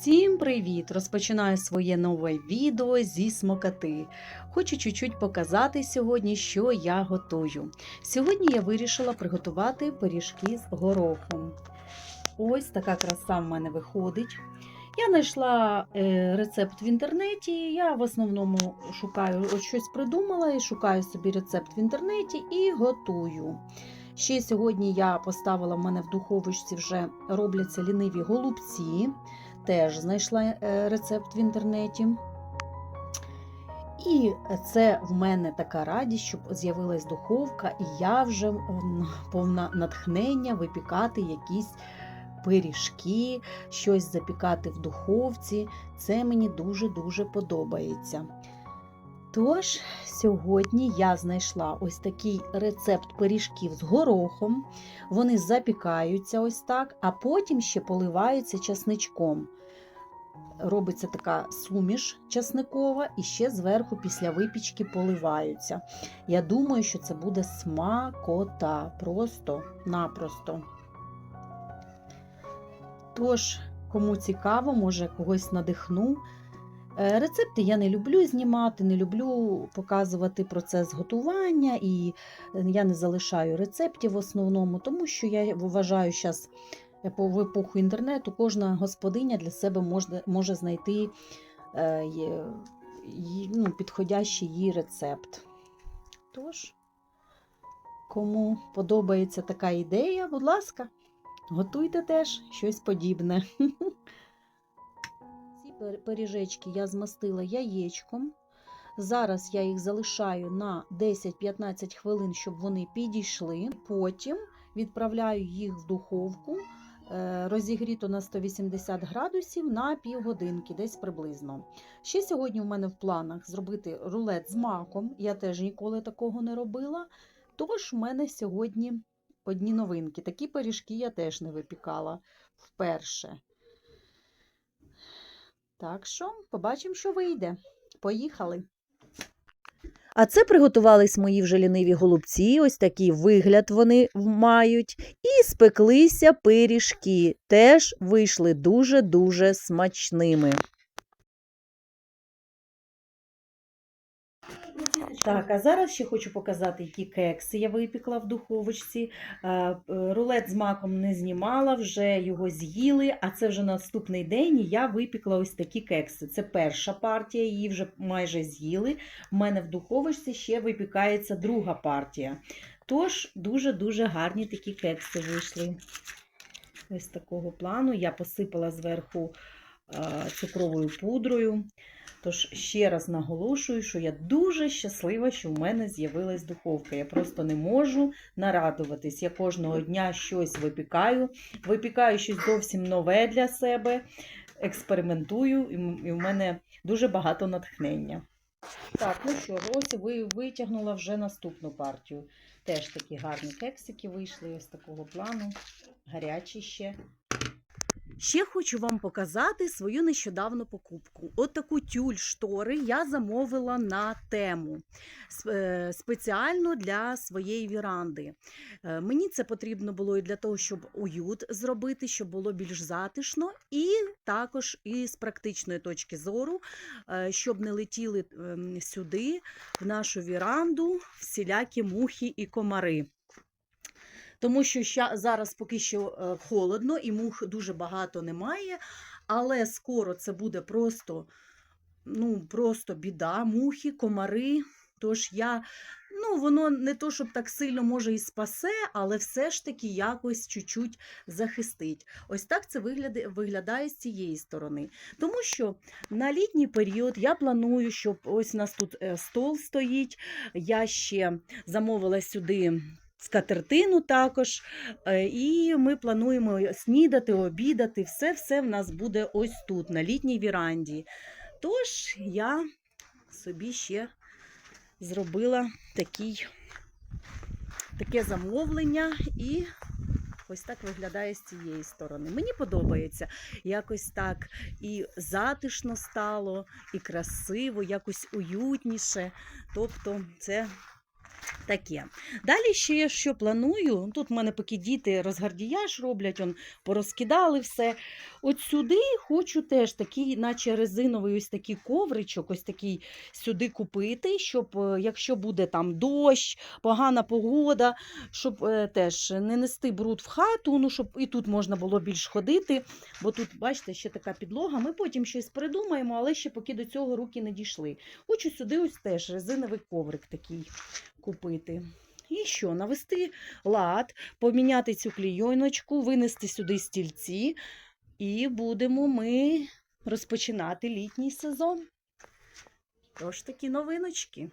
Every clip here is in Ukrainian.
Всім привіт! Розпочинаю своє нове відео зі смокоти. Хочу чуть-чуть показати сьогодні, що я готую. Сьогодні я вирішила приготувати пиріжки з горохом. Ось така краса в мене виходить. Я знайшла е, рецепт в інтернеті. Я в основному шукаю от щось придумала і шукаю собі рецепт в інтернеті і готую. Ще сьогодні я поставила в мене в духовочці вже робляться ліниві голубці. Теж знайшла е, рецепт в інтернеті. І це в мене така радість, щоб з'явилась духовка, і я вже повна натхнення випікати якісь пиріжки, щось запікати в духовці. Це мені дуже-дуже подобається. Тож, сьогодні я знайшла ось такий рецепт пиріжків з горохом. Вони запікаються ось так, а потім ще поливаються часничком. Робиться така суміш часникова, і ще зверху після випічки поливаються. Я думаю, що це буде смакота. Просто-напросто. Тож, кому цікаво, може когось надихну. Е, Рецепти я не люблю знімати, не люблю показувати процес готування, і е, я не залишаю рецептів в основному, тому що я вважаю, зараз в епоху інтернету кожна господиня для себе може, може знайти е, ну, підходящий їй рецепт. Тож, кому подобається така ідея, будь ласка, готуйте теж щось подібне. Ці пир- пиріжечки я змастила яєчком. Зараз я їх залишаю на 10-15 хвилин, щоб вони підійшли. Потім відправляю їх в духовку розігріто на 180 градусів на півгодинки, десь приблизно. Ще сьогодні в мене в планах зробити рулет з маком. Я теж ніколи такого не робила. Тож в мене сьогодні одні новинки. Такі пиріжки я теж не випікала вперше. Так що, побачимо, що вийде. Поїхали. А це приготувались мої вже ліниві голубці, ось такий вигляд вони мають. І спеклися пиріжки. Теж вийшли дуже-дуже смачними. Так, а зараз ще хочу показати, які кекси я випікла в духовочці. Е, Рулет з маком не знімала, вже його з'їли, а це вже наступний день і я випікла ось такі кекси. Це перша партія, її вже майже з'їли. У мене в духовочці ще випікається друга партія. Тож дуже-дуже гарні такі кекси вийшли. Ось такого плану. Я посипала зверху цукровою пудрою. Тож ще раз наголошую, що я дуже щаслива, що в мене з'явилась духовка. Я просто не можу нарадуватись. Я кожного дня щось випікаю, випікаю щось зовсім нове для себе, експериментую, і в мене дуже багато натхнення. Так, ну що, ви витягнула вже наступну партію. Теж такі гарні кексики вийшли ось такого плану, гарячі ще. Ще хочу вам показати свою нещодавну покупку. От таку тюль штори я замовила на тему е, спеціально для своєї віранди. Е, Мені це потрібно було і для того, щоб уют зробити, щоб було більш затишно, і також і з практичної точки зору, е, щоб не летіли ем, сюди, в нашу віранду, всілякі мухи і комари. Тому що зараз поки що е, холодно і мух дуже багато немає, але скоро це буде просто, ну, просто біда, мухи, комари. Тож я, ну, воно не то, щоб так сильно може і спасе, але все ж таки якось чуть-чуть захистить. Ось так це виглядає, виглядає з цієї сторони. Тому що на літній період я планую, щоб ось у нас тут е, стол стоїть. Я ще замовила сюди скатертину також. Е, І ми плануємо снідати, обідати. Все-все в нас буде ось тут, на літній віранді. Тож я собі ще зробила такий, таке замовлення і. Ось так виглядає з цієї сторони. Мені подобається. Якось так і затишно стало, і красиво, якось уютніше. Тобто, це таке. Далі ще що планую. Тут в мене поки діти розгардіяж роблять, он порозкидали все. от сюди хочу теж такий, наче резиновий ось такий ковричок, ось такий сюди купити, щоб е, якщо буде там дощ, погана погода, щоб е, теж не нести бруд в хату, ну щоб і тут можна було більш ходити. Бо тут, бачите, ще така підлога. Ми потім щось придумаємо, але ще поки до цього руки не дійшли. Хочу сюди ось теж резиновий коврик такий купити. І що, навести лад, поміняти цю клійоночку, винести сюди стільці, і будемо ми розпочинати літній сезон. Тож такі новиночки.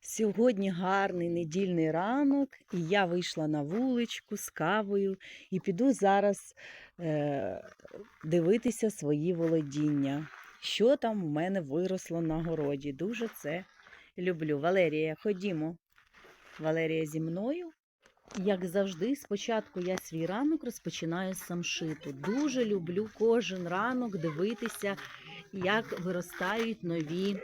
Сьогодні гарний недільний ранок, і я вийшла на вуличку з кавою і піду зараз е, дивитися свої володіння. Що там в мене виросло на городі. Дуже це люблю. Валерія, ходімо. Валерія зі мною. Як завжди, спочатку я свій ранок розпочинаю з самшиту. Дуже люблю кожен ранок дивитися, як виростають нові,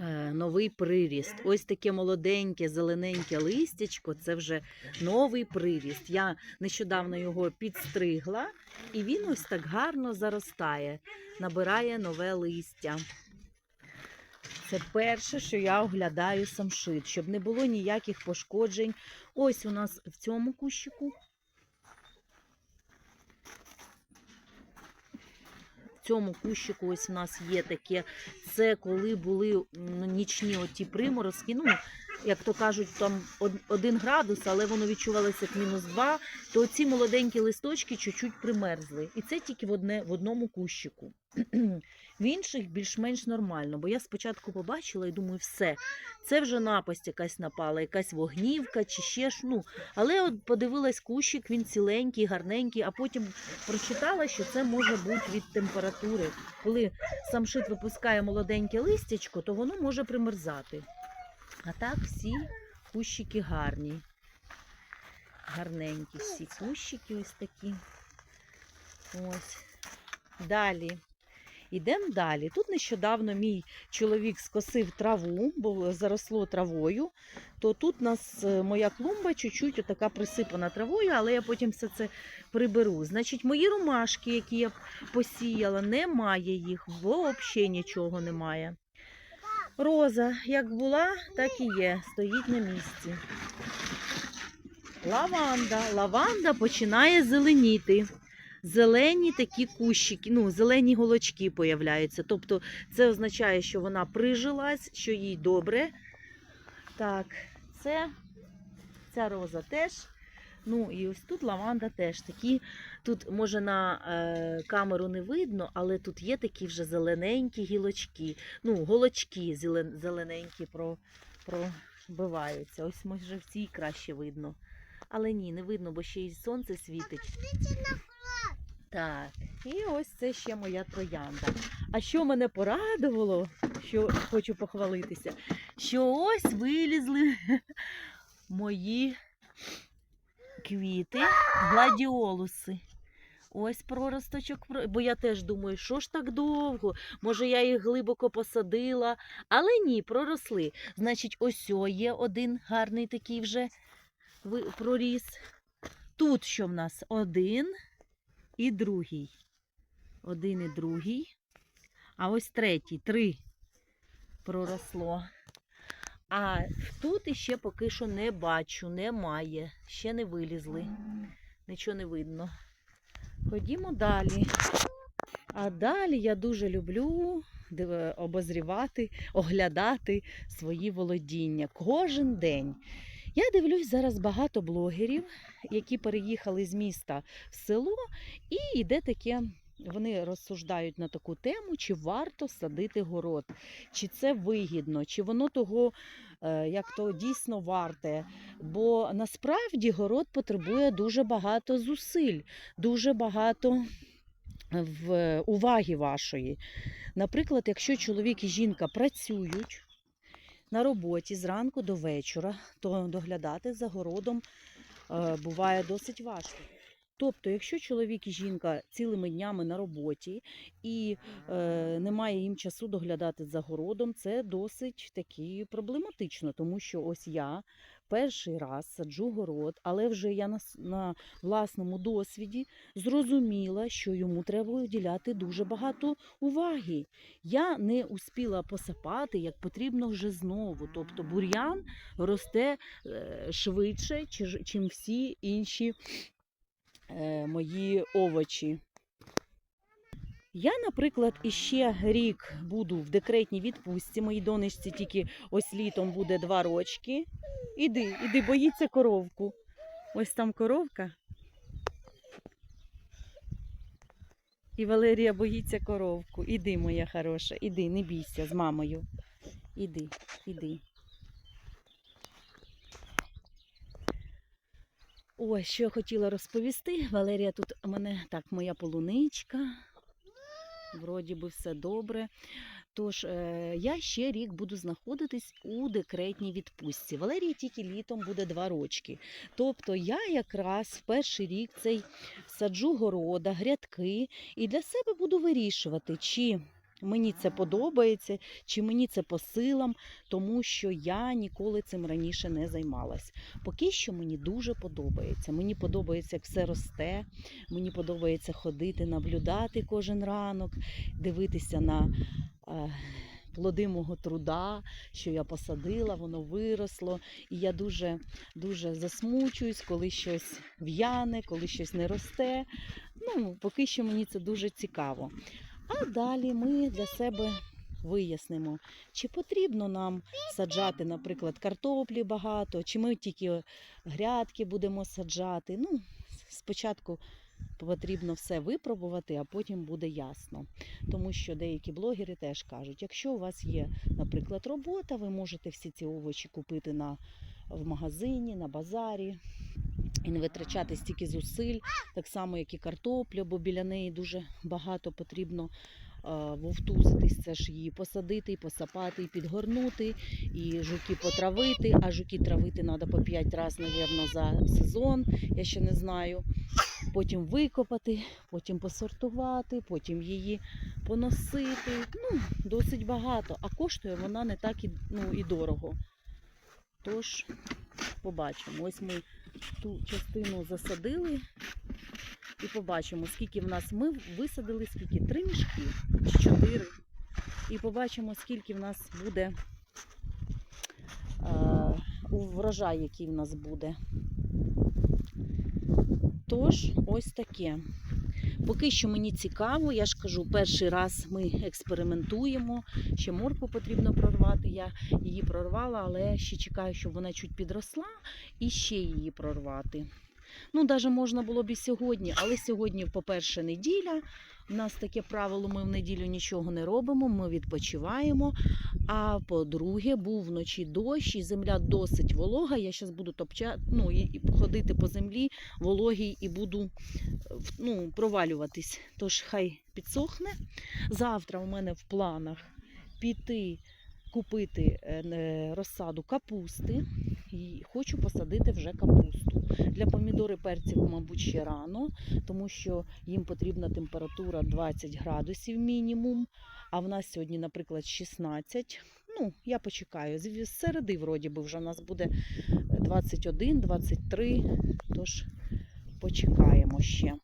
е, новий приріст. Ось таке молоденьке, зелененьке листячко це вже новий приріст. Я нещодавно його підстригла, і він ось так гарно заростає, набирає нове листя. Це перше, що я оглядаю самшит, щоб не було ніяких пошкоджень. Ось у нас в цьому кущику. В цьому кущику ось у нас є таке. Це коли були ну, нічні оті приморозки. Ну, як то кажуть, там один градус, але воно відчувалося як мінус два, то ці молоденькі листочки чуть-чуть примерзли. І це тільки в, одне, в одному кущику. В інших більш-менш нормально, бо я спочатку побачила і думаю, все, це вже напасть якась напала, якась вогнівка чи ще ж. Ну, але от подивилась кущик, він ціленький, гарненький, а потім прочитала, що це може бути від температури. Коли самшит випускає молоденьке листячко, то воно може примерзати. А так всі кущики гарні. Гарненькі всі кущики ось такі. Ось. Далі. Ідемо далі. Тут нещодавно мій чоловік скосив траву, бо заросло травою. То тут у нас е, моя клумба чуть-чуть отака присипана травою, але я потім все це приберу. Значить, мої ромашки, які я посіяла, немає їх, взагалі нічого немає. Роза, як була, так і є, стоїть на місці. Лаванда. Лаванда починає зеленіти. Зелені такі кущики, ну, зелені голочки появляються. Тобто це означає, що вона прижилась, що їй добре. Так, це ця роза теж. Ну і ось тут лаванда теж такі. Тут, може, на е, камеру не видно, але тут є такі вже зелененькі гілочки. Ну, голочки зелен- зелененькі пробиваються. Ось може в цій краще видно. Але ні, не видно, бо ще й сонце світить. Так, і ось це ще моя троянда. А що мене порадувало, що хочу похвалитися, що ось вилізли мої квіти, гладіолуси. Ось проросточок, бо я теж думаю, що ж так довго? Може, я їх глибоко посадила, але ні, проросли. Значить, ось є один гарний такий вже проріс. Тут що в нас один і другий. Один і другий. А ось третій, три проросло. А тут іще поки що не бачу, немає. Ще не вилізли. Нічого не видно. Ходімо далі. А далі я дуже люблю обозрівати, оглядати свої володіння кожен день. Я дивлюсь зараз багато блогерів, які переїхали з міста в село, і йде таке. Вони розсуждають на таку тему, чи варто садити город, чи це вигідно, чи воно того е, як то дійсно варте. Бо насправді город потребує дуже багато зусиль, дуже багато в уваги вашої. Наприклад, якщо чоловік і жінка працюють на роботі зранку до вечора, то доглядати за городом е, буває досить важко. Тобто, якщо чоловік і жінка цілими днями на роботі і е, немає їм часу доглядати за городом, це досить таки проблематично, тому що ось я перший раз саджу город, але вже я на, на власному досвіді зрозуміла, що йому треба уділяти дуже багато уваги. Я не успіла посапати, як потрібно вже знову. Тобто бур'ян росте е, швидше, чим всі інші мої овочі. Я, наприклад, іще рік буду в декретній відпустці. Моїй донечці тільки ось літом буде два рочки. Іди, іди, боїться коровку. Ось там коровка. І Валерія боїться коровку. Іди, моя хороша, іди, не бійся з мамою. Іди, іди. Ось, що я хотіла розповісти. Валерія, тут у мене так, моя полуничка. Вроді би все добре. Тож е, я ще рік буду знаходитись у декретній відпустці. Валерії тільки літом буде два рочки. Тобто я якраз в перший рік цей саджу города, грядки і для себе буду вирішувати, чи мені це подобається, чи мені це по силам, тому що я ніколи цим раніше не займалась. Поки що мені дуже подобається. Мені подобається, як все росте. Мені подобається ходити, наблюдати кожен ранок, дивитися на е, плоди мого труда, що я посадила, воно виросло. І я дуже, дуже засмучуюсь, коли щось в'яне, коли щось не росте. Ну, поки що мені це дуже цікаво. А далі ми для себе вияснимо, чи потрібно нам саджати, наприклад, картоплі багато, чи ми тільки грядки будемо саджати. Ну, спочатку потрібно все випробувати, а потім буде ясно. Тому що деякі блогери теж кажуть, якщо у вас є, наприклад, робота, ви можете всі ці овочі купити на, в магазині, на базарі. І не витрачати стільки зусиль, так само, як і картоплю, бо біля неї дуже багато потрібно вовтузитись, це ж її посадити, посапати, і підгорнути, і жуки потравити, а жуки травити треба по 5 разів, мабуть, за сезон, я ще не знаю. Потім викопати, потім посортувати, потім її поносити. Ну, досить багато, а коштує вона не так і, ну, і дорого. Тож, побачимо. Ось ми ту частину засадили і побачимо, скільки в нас ми висадили, скільки три мішки чотири. І побачимо, скільки в нас буде е, у врожай, який в нас буде. Тож, ось таке. Поки що мені цікаво, я ж кажу, перший раз ми експериментуємо. Ще морку потрібно прорвати. Я її прорвала, але ще чекаю, щоб вона чуть підросла і ще її прорвати. Ну, навіть можна було б і сьогодні, але сьогодні, по-перше, неділя. У нас таке правило, ми в неділю нічого не робимо, ми відпочиваємо. А по-друге, був вночі дощ, і земля досить волога. Я зараз буду топча, ну, і, ходити по землі вологій і буду е, ну, провалюватись. Тож хай підсохне. Завтра у мене в планах піти купити е, розсаду капусти. І хочу посадити вже капусту. Для помідори перців, мабуть, ще рано, тому що їм потрібна температура 20 градусів мінімум. А в нас сьогодні, наприклад, 16. Ну, я почекаю. З середи, вроді би, вже в нас буде 21, 23. Тож почекаємо ще.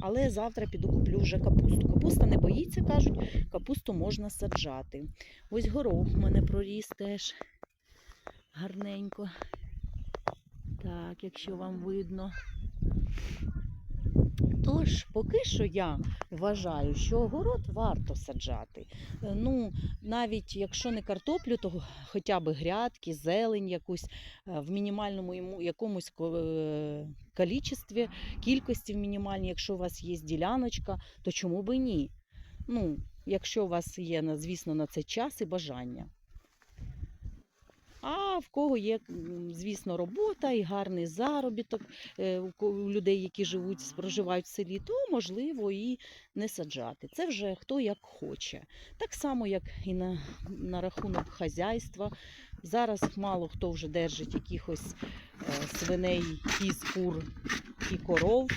Але завтра піду куплю вже капусту. Капуста не боїться, кажуть, капусту можна саджати. Ось горох в мене проріс теж гарненько. Так, якщо вам видно. Тож, поки що я вважаю, що огород варто саджати. Е, Ну, навіть якщо не картоплю, то хоча б грядки, зелень якусь е, в мінімальному якомусь ко- е, кількості в мінімальній, якщо у вас є діляночка, то чому би ні? Ну, якщо у вас є, звісно, на це час і бажання. А в кого є, звісно, робота і гарний заробіток е, у людей, які живуть, проживають в селі, то можливо і не саджати. Це вже хто як хоче. Так само, як і на, на рахунок хазяйства. Зараз мало хто вже держить якихось е, свиней, кіз, кур і коров.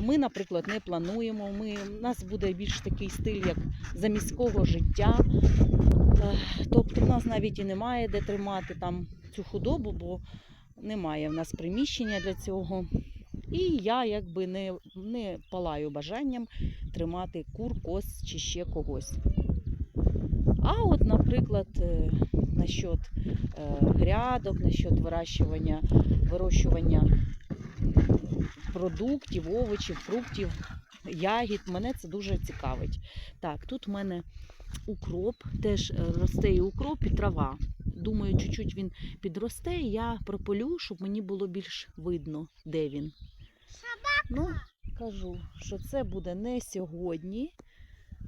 Ми, наприклад, не плануємо. Ми, у нас буде більш такий стиль, як заміського життя. Е, Тобто, в нас навіть і немає де тримати там цю худобу, бо немає в нас приміщення для цього. І я якби не, не палаю бажанням тримати кур, коз чи ще когось. А от, наприклад, е, насчет е, грядок, насчет вирощування, вирощування продуктів, овочів, фруктів, ягід, мене це дуже цікавить. Так, тут в мене укроп, теж е, росте і укроп, і трава. Думаю, чуть-чуть він підросте, і я прополю, щоб мені було більш видно, де він. Ну, кажу, що це буде не сьогодні,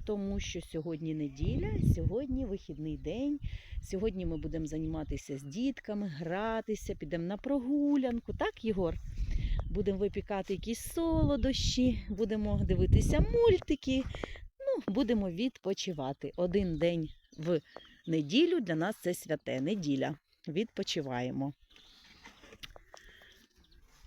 тому що сьогодні неділя, сьогодні вихідний день. Сьогодні ми будемо займатися з дітками, гратися, підемо на прогулянку. Так, Єгор? Будемо випікати якісь солодощі, будемо дивитися мультики. Будемо відпочивати. Один день в неділю для нас це святе. Неділя. Відпочиваємо.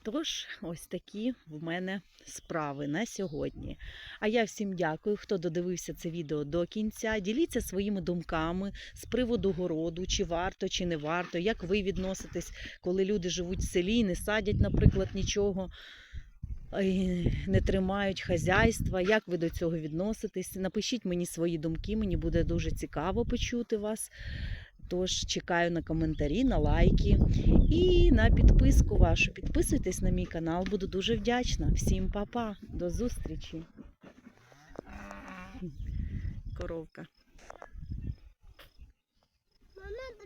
Тож, ось такі в мене справи на сьогодні. А я всім дякую, хто додивився це відео до кінця. Діліться своїми думками з приводу городу, чи варто, чи не варто, як ви відноситесь, коли люди живуть в селі, і не садять, наприклад, нічого, не тримають хазяйства. Як ви до цього відноситесь? Напишіть мені свої думки, мені буде дуже цікаво почути вас. Тож чекаю на коментарі, на лайки і на підписку вашу. Підписуйтесь на мій канал, буду дуже вдячна. Всім па-па, до зустрічі. Коровка. Мама,